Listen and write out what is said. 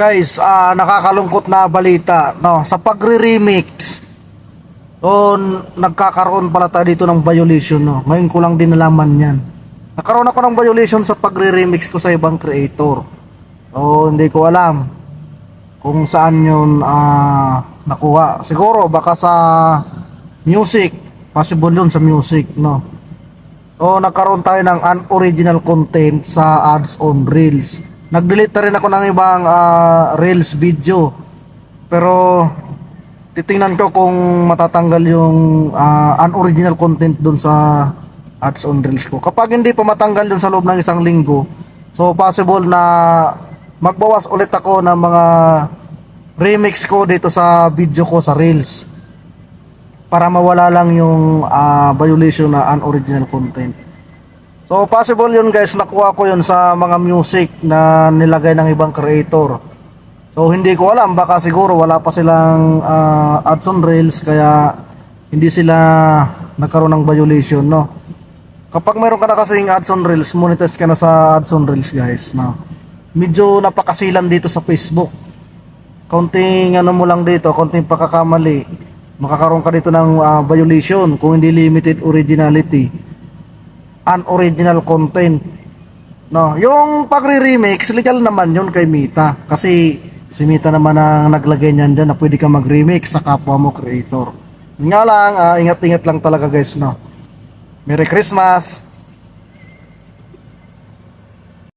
Guys, ah nakakalungkot na balita, no? Sa pagre-remix, so, nagkakaroon pala tayo dito ng violation, no? Ngayon ko lang din nalaman yan. Nagkaroon ako ng violation sa pagre-remix ko sa ibang creator. So, hindi ko alam kung saan yun ah, nakuha. Siguro, baka sa music. Possible yun sa music, no? So, nagkaroon tayo ng unoriginal content sa ads on Reels. Nag-delete na rin ako ng ibang ah, Reels video. Pero, titingnan ko kung matatanggal yung ah, unoriginal content dun sa ads on Reels ko. Kapag hindi pa matanggal dun sa loob ng isang linggo, so possible na magbawas ulit ako ng mga remix ko dito sa video ko sa Reels para mawala lang yung ah, violation na unoriginal content. So possible yun guys, nakuha ko yun sa mga music na nilagay ng ibang creator. So hindi ko alam, baka siguro wala pa silang ah, ads on Reels kaya hindi sila nagkaroon ng violation, no? Kapag meron ka na kasing ads on Reels, monetize ka na sa ads on Reels guys, no? Medyo napakasilan dito sa Facebook kaunting ano mo lang dito, kaunting pagkakamali, makakaroon ka dito ng ah, violation kung hindi limited originality. Unoriginal content. No, yung pagre-remix, legal naman yun kay Mita. Kasi si Mita naman ang naglagay niyan dyan na pwede ka mag-remix sa kapwa mo creator. Nga lang, ah, ingat-ingat lang talaga guys, no. Merry Christmas!